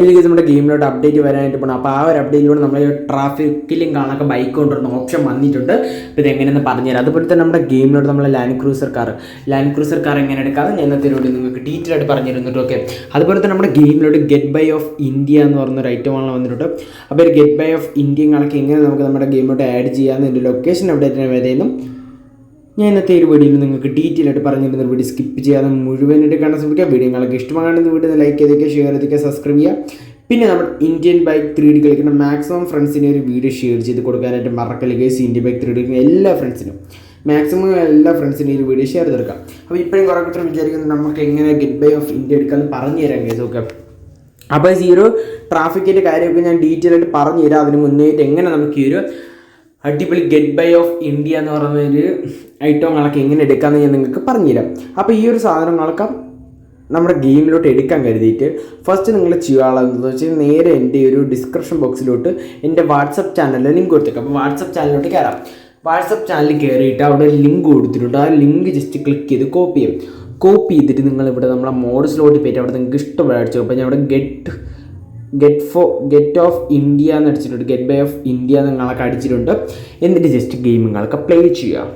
ഇതിലേക്ക് നമ്മുടെ ഗെയിമിലോട്ട് അപ്ഡേറ്റ് വരാനായിട്ട് പോകണം അപ്പോൾ ആ ഒരു അപ്ഡേറ്റിലൂടെ നമ്മൾ ട്രാഫിക്കിലും കാണാനൊക്കെ ബൈക്ക് കൊണ്ടുവരുന്ന ഓപ്ഷൻ വന്നിട്ടുണ്ട്. അപ്പോൾ ഇതെങ്ങനെയെന്ന് പറഞ്ഞു പറഞ്ഞുതരാം. അതുപോലെ തന്നെ നമ്മുടെ ഗെയിമിലോട്ട് നമ്മൾ land cruiser car land cruiser car എങ്ങനെ എടുക്കാതെ ഞാൻ ഇന്നത്തെ നിങ്ങൾക്ക് ഡീറ്റെയിൽ ആയിട്ട് പറഞ്ഞു തരുന്നുണ്ട് ഓക്കെ അതുപോലെ തന്നെ നമ്മുടെ ഗെയിമിലോട്ട് ഗെറ്റ് ബൈ ഓഫ് ഇന്ത്യ എന്ന് പറയുന്ന ഒരു ആണ് വന്നിട്ടുണ്ട്. അപ്പോൾ ഒരു ഗെറ്റ് ബൈ ഓഫ് ഇന്ത്യ കണക്ക് എങ്ങനെ നമുക്ക് നമ്മുടെ ഗെയിമിലോട്ട് ആഡ് ചെയ്യാമെന്നതിന്റെ ലൊക്കേഷൻ അപ്ഡേറ്റിന് വരെയും ഞാൻ ഇന്നത്തെ ഒരു വീഡിയോയിൽ നിങ്ങൾക്ക് ഡീറ്റെയിൽ ആയിട്ട് പറഞ്ഞിരുന്ന വീഡിയോ സ്കിപ്പ് ചെയ്യാതെ മുഴുവനായിട്ട് കാണാൻ ശ്രമിക്കുക. വീഡിയോ നിങ്ങൾക്ക് ഇഷ്ടമാണെന്ന് വീഡിയോ ലൈക്ക് ചെയ്തേക്കുക ഷെയർ ചെയ്തേക്കുക സബ്സ്ക്രൈബ് ചെയ്യുക. പിന്നെ നമ്മൾ ഇന്ത്യൻ ബൈക്ക് ത്രീ ഡി കളിക്കുന്ന മാക്സിമം ഫ്രണ്ട്സിനെ ഒരു വീഡിയോ ഷെയർ ചെയ്ത് കൊടുക്കാനായിട്ട് മറക്കല്ല guys Indian bike three D എല്ലാ ഫ്രണ്ട്സിനും മാക്സിമം എല്ലാ ഫ്രണ്ട്സിനും ഒരു വീഡിയോ ഷെയർ ചെയ്തെടുക്കാം അപ്പോൾ ഇപ്പോഴും കുറേ കുറ്റം വിചാരിക്കുന്നത് നമുക്ക് എങ്ങനെ ഗെറ്റ് ബൈ ഓഫ് ഇന്ത്യ എടുക്കാമെന്ന് പറഞ്ഞു തരാം കേസ് ഓക്കെ അപ്പോൾ ഈ ഒരു ട്രാഫിക്കിന്റെ കാര്യമൊക്കെ ഞാൻ ഡീറ്റെയിൽ ആയിട്ട് പറഞ്ഞു തരാം. അതിന് മുന്നേറ്റ് എങ്ങനെ നമുക്ക് ഈ ഒരു അടിപൊളി ഗെറ്റ് ബൈ ഓഫ് ഇന്ത്യ എന്ന് പറയുന്ന ഒരു ഐറ്റങ്ങളൊക്കെ എങ്ങനെ എടുക്കാമെന്ന് ഞാൻ നിങ്ങൾക്ക് പറഞ്ഞുതരാം. അപ്പോൾ ഈ ഒരു സാധനം സാധനങ്ങളൊക്കെ നമ്മുടെ ഗെയിമിലോട്ട് എടുക്കാൻ കരുതിയിട്ട് ഫസ്റ്റ് നിങ്ങൾ ചെയ്യാനുള്ളതെന്ന് വെച്ചാൽ നേരെ എന്റെ ഒരു ഡിസ്ക്രിപ്ഷൻ ബോക്സിലോട്ട് എന്റെ വാട്സപ്പ് ചാനലിൽ ലിങ്ക് കൊടുത്തേക്കാം. അപ്പോൾ വാട്സപ്പ് ചാനലിലോട്ട് കയറാം വാട്സപ്പ് ചാനലിൽ കയറിയിട്ട് അവിടെ ലിങ്ക് കൊടുത്തിട്ടുണ്ട്. ആ ലിങ്ക് ജസ്റ്റ് ക്ലിക്ക് ചെയ്ത് കോപ്പി ചെയ്യും. കോപ്പി ചെയ്തിട്ട് നിങ്ങൾ ഇവിടെ നമ്മളെ സ്ലോട്ടിൽ പോയിട്ട് അവിടെ നിങ്ങൾക്ക് ഇഷ്ടമുള്ള അടിച്ചു. അപ്പോൾ ഞാൻ അവിടെ gate gate for gate of India എന്ന് അടിച്ചിട്ടുണ്ട്. ഗെറ്റ് ബൈ ഓഫ് ഇന്ത്യ നിങ്ങളൊക്കെ അടിച്ചിട്ടുണ്ട്. എന്നിട്ട് ജസ്റ്റ് ഗെയിമുകളൊക്കെ പ്ലേ ചെയ്യുക.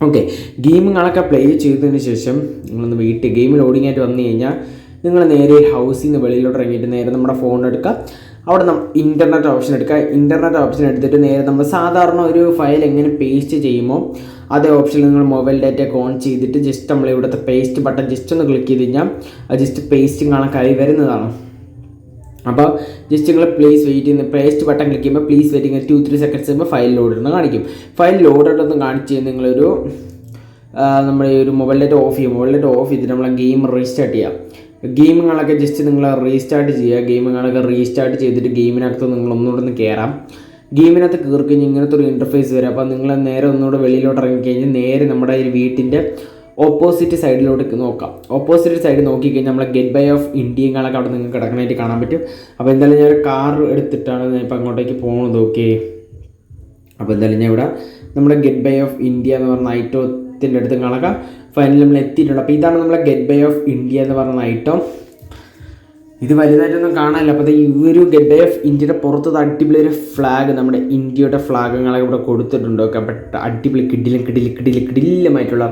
ഓക്കെ ഗെയിമുകളൊക്കെ പ്ലേ ചെയ്തതിന് ശേഷം നിങ്ങളൊന്ന് വീട്ടിൽ ഗെയിം ലോഡിംഗ് ആയിട്ട് വന്നു കഴിഞ്ഞാൽ നിങ്ങൾ നേരെ ഹൗസിൽ നിന്ന് വെളിയിലോട്ട് ഇറങ്ങിയിട്ട് നേരെ നമ്മുടെ ഫോൺ എടുക്കുക. അവിടെ നമ്മൾ ഇന്റർനെറ്റ് ഓപ്ഷൻ എടുക്കുക. ഇന്റർനെറ്റ് ഓപ്ഷൻ എടുത്തിട്ട് നേരെ നമ്മൾ സാധാരണ ഒരു ഫയൽ എങ്ങനെ പേസ്റ്റ് ചെയ്യുമോ അതേ ഓപ്ഷനിൽ നിങ്ങൾ മൊബൈൽ ഡാറ്റ ഓൺ ചെയ്തിട്ട് ജസ്റ്റ് നമ്മൾ ഇവിടുത്തെ പേസ്റ്റ് ബട്ടൺ ജസ്റ്റ് ഒന്ന് ക്ലിക്ക് ചെയ്ത് കഴിഞ്ഞാൽ ജസ്റ്റ് പേസ്റ്റിംഗ് കണക്കായി വരുന്നതാണ്. അപ്പോൾ ജസ്റ്റ് നിങ്ങൾ പ്ലേസ് വെയിറ്റ് ചെയ്യുന്ന പ്ലേസ്റ്റ് ബട്ടൺ ക്ലിക്ക് ചെയ്യുമ്പോൾ please waiting two three seconds ചെയ്യുമ്പോൾ ഫയൽ ലോഡ് എന്ന് കാണിക്കും. ഫയൽ ലോഡ് എന്ന് കാണിച്ച് നിങ്ങളൊരു നമ്മൾ ഈ ഒരു മൊബൈൽ ഡേറ്റ് ഓഫ് ചെയ്യും. മൊബൈൽ ഡേറ്റ് ഓഫ് ചെയ്തിട്ട് നമ്മളെ ഗെയിം റീസ്റ്റാർട്ട് ചെയ്യാം. ഗെയിമുകളൊക്കെ ജസ്റ്റ് നിങ്ങൾ റീസ്റ്റാർട്ട് ചെയ്യുക. ഗെയിമുകളൊക്കെ റീസ്റ്റാർട്ട് ചെയ്തിട്ട് ഗെയിമിനകത്ത് നിങ്ങൾ ഒന്നുകൂടെ ഒന്ന് കയറാം ഗെയിമിനകത്ത് കയറി കഴിഞ്ഞാൽ ഇങ്ങനത്തെ ഒരു ഇന്റർഫേസ് വരും. അപ്പോൾ നിങ്ങൾ നേരെ ഒന്നുകൂടെ വെളിയിലോട്ട് ഇറങ്ങി കഴിഞ്ഞാൽ നേരെ നമ്മുടെ ഈ വീട്ടിന്റെ ഓപ്പോസിറ്റ് സൈഡിലോട്ട് നോക്കാം. ഓപ്പോസിറ്റ് സൈഡ് നോക്കിക്കഴിഞ്ഞാൽ നമ്മളെ ഗെറ്റ് ബൈ ഓഫ് ഇന്ത്യകളൊക്കെ അവിടെ നിങ്ങൾക്ക് കിടക്കണായിട്ട് കാണാൻ പറ്റും. അപ്പോൾ എന്തായാലും ഞാൻ ഒരു കാർ എടുത്തിട്ടാണ് ഞാൻ ഇപ്പോൾ അങ്ങോട്ടേക്ക് പോകുന്നത് ഓക്കെ അപ്പോൾ എന്തായാലും ഞാൻ ഇവിടെ നമ്മുടെ ഗെറ്റ് ബൈ ഓഫ് ഇന്ത്യ എന്ന് പറഞ്ഞ ഐറ്റത്തിന്റെ അടുത്ത് കാണാം. ഫൈനലിൽ നമ്മൾ എത്തിയിട്ടുണ്ട്. അപ്പോൾ ഇതാണ് നമ്മളെ ഗെറ്റ് ബൈ ഓഫ് ഇന്ത്യ എന്ന് പറഞ്ഞ ഐറ്റം ഇത് വലുതായിട്ടൊന്നും കാണാനില്ല. അപ്പോൾ ഈ ഒരു ഗെറ്റ് ബൈ ഓഫ് ഇന്ത്യയുടെ പുറത്ത് അടിപൊളി ഒരു ഫ്ലാഗ് നമ്മുടെ ഇന്ത്യയുടെ ഫ്ലാഗുകളൊക്കെ ഇവിടെ കൊടുത്തിട്ടുണ്ട് ഒക്കെ അപ്പോൾ അടിപൊളി കിടിലും കിടിലും കിടിലും കിടിലമായിട്ടുള്ള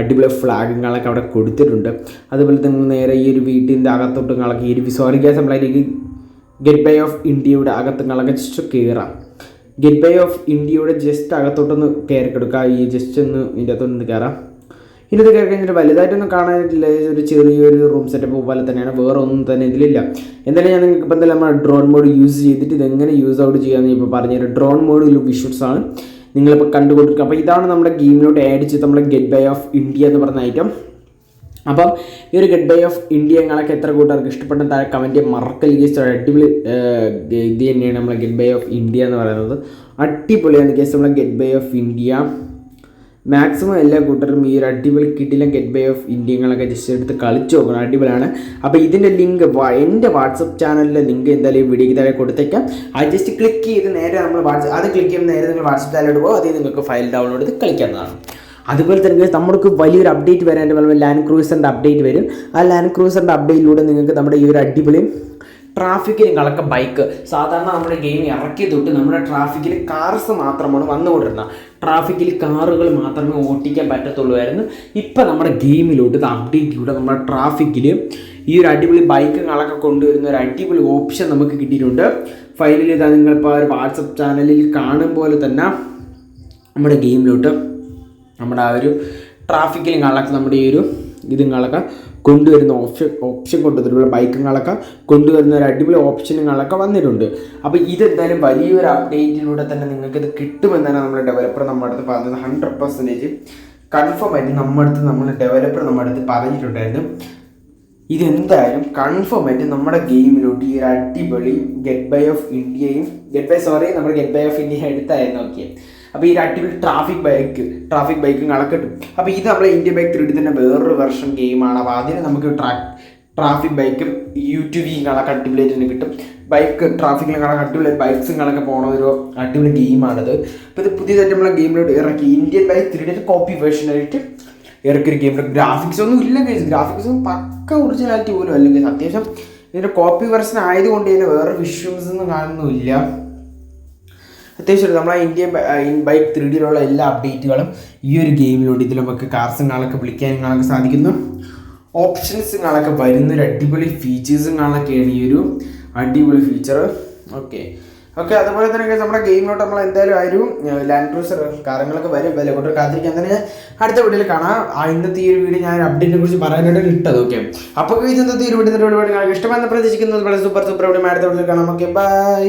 അടിപൊളി ഫ്ലാഗും കാണൊക്കെ അവിടെ കൊടുത്തിട്ടുണ്ട്. അതുപോലെ തന്നെ നേരെ ഈ ഒരു വീട്ടിന്റെ അകത്തോട്ടും അകത്തോട്ടുകളൊക്കെ ഈ ഒരു സോറി ഗ്യാസ് നമ്മളതിലേക്ക് ഗെറ്റ് ബൈ ഓഫ് ഇന്ത്യയുടെ അകത്തും അകത്തുകളൊക്കെ ജസ്റ്റ് കയറാം ഗെറ്റ് ബൈ ഓഫ് ഇന്ത്യയുടെ ജസ്റ്റ് അകത്തോട്ടൊന്ന് കയറി കൊടുക്കുക ഈ ജസ്റ്റ് ഒന്ന് ഇതിന്റെ അകത്തൊന്ന് കയറാം ഇതിനകത്ത് കയറി കഴിഞ്ഞിട്ട് വലുതായിട്ടൊന്നും കാണാനില്ല. ഒരു ചെറിയൊരു റൂം സെറ്റപ്പ് പോലെ തന്നെയാണ്. വേറെ ഒന്നും തന്നെ ഇതിലില്ല. എന്തായാലും ഞാൻ നിങ്ങൾക്ക് ഇപ്പം എന്തായാലും നമ്മൾ ഡ്രോൺ മോഡ് യൂസ് ചെയ്തിട്ട് ഇതെങ്ങനെ യൂസ് ഔട്ട് ചെയ്യാമെന്ന് ഇപ്പോൾ പറഞ്ഞുതരാം. ഡ്രോൺ മോഡ് വിഷ്വൽസ് ആണ്. നിങ്ങളിപ്പോൾ കണ്ടുകൊണ്ടിരിക്കുക അപ്പോൾ ഇതാണ് നമ്മുടെ ഗെയിമിലോട്ട് ആഡ് ചെയ്ത് നമ്മുടെ ഗെറ്റ് ബൈ ഓഫ് ഇന്ത്യ എന്ന് പറഞ്ഞ ഐറ്റം അപ്പം ഈ ഒരു ഗെറ്റ് ബൈ ഓഫ് ഇന്ത്യ ഞങ്ങളൊക്കെ എത്ര കൂട്ടുകാർക്ക് ഇഷ്ടപ്പെട്ട താഴെ കമന്റ് മറക്കൽ ഗേസ് അടിപൊളി ഇത് തന്നെയാണ് നമ്മളെ ഗെറ്റ് ബൈ ഓഫ് ഇന്ത്യ എന്ന് പറയുന്നത്. അടിപൊളിയാണ് കേസ് നമ്മളെ get by of India maximum എല്ലാ കൂട്ടരും ഈ ഒരു അടിപൊളി കിഡിലും ഗെറ്റ് ബൈ ഓഫ് ഇന്ത്യങ്ങളൊക്കെ ജസ്റ്റ് എടുത്ത് കളിച്ചു നോക്കണം. അടിപൊളിയാണ്. അപ്പോൾ ഇതിന്റെ ലിങ്ക് എന്റെ വാട്സപ്പ് ചാനലിലെ ലിങ്ക് എന്തായാലും ഈ വീഡിയോയ്ക്ക് താഴെ കൊടുത്തേക്കാം. അത് ജസ്റ്റ് ക്ലിക്ക് ചെയ്ത് നേരെ നമ്മൾ വാട്സപ്പ് അത് ക്ലിക്ക് ചെയ്യുമ്പോൾ നേരെ നിങ്ങൾ വാട്സപ്പ് ചാനലിലോട്ട് പോകും അതിൽ നിങ്ങൾക്ക് ഫയൽ ഡൗൺലോഡ് ചെയ്ത് കളിക്കാവുന്നതാണ് അതുപോലെ തന്നെ നമുക്ക് വലിയൊരു അപ്ഡേറ്റ് വരാൻ പറയുമ്പോൾ ലാൻഡ് ക്രൂസറിന്റെ അപ്ഡേറ്റ് വരും. ആ ലാൻഡ് ക്രൂസറിന്റെ അപ്ഡേറ്റിലൂടെ നിങ്ങൾക്ക് നമ്മുടെ ഈ ഒരു അടിപൊളി ട്രാഫിക്കിൽ കളക്ക ബൈക്ക്. സാധാരണ നമ്മുടെ ഗെയിം ഇറക്കി തൊട്ട് നമ്മുടെ ട്രാഫിക്കിൽ കാർസ് മാത്രമാണ് വന്നുകൊണ്ടിരുന്നത്. ട്രാഫിക്കിൽ കാറുകൾ മാത്രമേ ഓട്ടിക്കാൻ പറ്റത്തുള്ളൂ ഇപ്പം നമ്മുടെ ഗെയിമിലോട്ട് ഇത് അപ്ഡേറ്റ് ചെയ്യൂടെ നമ്മുടെ ട്രാഫിക്കിൽ ഈ ഒരു അടിപൊളി ബൈക്ക് കളക്ക കൊണ്ടുവരുന്ന ഒരു അടിപൊളി ഓപ്ഷൻ നമുക്ക് കിട്ടിയിട്ടുണ്ട്. ഫൈനലി ഇതാ നിങ്ങളിപ്പോൾ ഒരു വാട്സപ്പ് ചാനലിൽ കാണും പോലെ തന്നെ നമ്മുടെ ഗെയിമിലോട്ട് നമ്മുടെ ആ ഒരു ട്രാഫിക്കിലും കളക്ക നമ്മുടെ ഈ ഒരു ഇതും ഇതുങ്ങളൊക്കെ കൊണ്ടുവരുന്ന ഓപ്ഷൻ ഓപ്ഷൻ കൊണ്ടുവന്നിട്ടുള്ള ബൈക്കുകളൊക്കെ കൊണ്ടുവരുന്ന ഒരു അടിപൊളി ഓപ്ഷനുകളൊക്കെ വന്നിട്ടുണ്ട്. അപ്പോൾ ഇതെന്തായാലും വലിയൊരു അപ്ഡേറ്റിലൂടെ തന്നെ നിങ്ങൾക്ക് ഇത് കിട്ടുമെന്നാണ് നമ്മുടെ ഡെവലപ്പർ നമ്മുടെ അടുത്ത് പറഞ്ഞത്. ഹൺഡ്രഡ് പെർസെന്റേജ് കൺഫേം ആയിട്ട് നമ്മുടെ അടുത്ത് നമ്മൾ ഡെവലപ്പർ നമ്മുടെ അടുത്ത് പറഞ്ഞിട്ടുണ്ടായിരുന്നു. ഇതെന്തായാലും കൺഫേം ആയിട്ട് നമ്മുടെ ഗെയിമിലോട്ട് ഈ ഒരു അടിപൊളി ഗെറ്റ് ബൈ ഓഫ് ഇന്ത്യയും ഗെറ്റ് ബൈ സോറി നമ്മുടെ ഗെറ്റ് ബൈ ഓഫ് ഇന്ത്യ എടുത്തായിരുന്നു. നോക്കിയത് അപ്പോൾ ഈ ഒരു അടിപൊളി ട്രാഫിക് ബൈക്ക് ട്രാഫിക് ബൈക്കും കണക്കിട്ടും. അപ്പോൾ ഇത് നമ്മളെ ഇന്ത്യ ബൈക്ക് ത്രീ തന്നെ വേറൊരു വെർഷൻ ഗെയിമാണ് അപ്പോൾ അതിന് നമുക്ക് ട്രാ ട്രാഫിക് ബൈക്കും യു ടു കണക്ക് അടിപൊളിയായിട്ട് തന്നെ കിട്ടും. ബൈക്ക് ട്രാഫിക്കിൽ കണക്ക് അടിപൊളി ബൈക്സും കണക്ക് പോണ ഒരു അടിപൊളി ഗെയിമാണിത് അപ്പോൾ ഇത് പുതിയതായിട്ട് നമ്മളെ ഗെയിമിലോട്ട് ഇറക്കി. ഇന്ത്യൻ ബൈക്ക് ത്രീ കോപ്പി വേർഷനായിട്ട് ഇറക്കിയൊരു ഗെയിമിൽ ഗ്രാഫിക്സ് ഒന്നും ഇല്ല ഗൈസ് ഗ്രാഫിക്സ് ഒന്നും പക്ക ഒറിജിനാലിറ്റി പോലും അല്ലെങ്കിൽ അത്യാവശ്യം ഇതിന്റെ കോപ്പി വെർഷൻ ആയതുകൊണ്ട് തന്നെ വേറെ വിഷ്വൽസ് ഒന്നും കാണുന്നില്ല അത്യാവശ്യം ഇന്ത്യ ബൈക്ക് ത്രീ ഡിയിലുള്ള എല്ലാ അപ്ഡേറ്റുകളും ഈ ഒരു ഗെയിമിലൂടെ ഇതിൽ നമുക്ക് കാർസും കാണൊക്കെ വിളിക്കാനും കാണൊക്കെ സാധിക്കുന്നു. ഓപ്ഷൻസ് കാണൊക്കെ വരുന്ന ഒരു അടിപൊളി ഫീച്ചേഴ്സും കാണൊക്കെയാണ് ഈ ഒരു അടിപൊളി ഫീച്ചർ ഓക്കെ ഓക്കെ അതുപോലെ തന്നെ നമ്മുടെ ഗെയിമിലോട്ട് നമ്മൾ എന്തായാലും ആ ഒരു ലാൻഡ് ക്രൂസർ കാര്യങ്ങളൊക്കെ വരും. വില കൊണ്ട് കാത്തിരിക്കാൻ തന്നെ അടുത്ത വീഡിയോയിൽ കാണാം. ഇന്നത്തെ ഈ ഒരു വീഡിയോ ഞാൻ അപ്ഡേറ്റിനെ കുറിച്ച് പറയാനായിട്ട് ഇട്ടത് ഓക്കെ അപ്പോൾ ഇന്നത്തെ ഈ ഒരു വീഡിയോ ഇഷ്ടമെന്ന് പ്രതീക്ഷിക്കുന്നത് വളരെ സൂപ്പർ സൂപ്പർ വീഡിയോ അടുത്ത വീഡിയോയിൽ കാണാം. Okay bye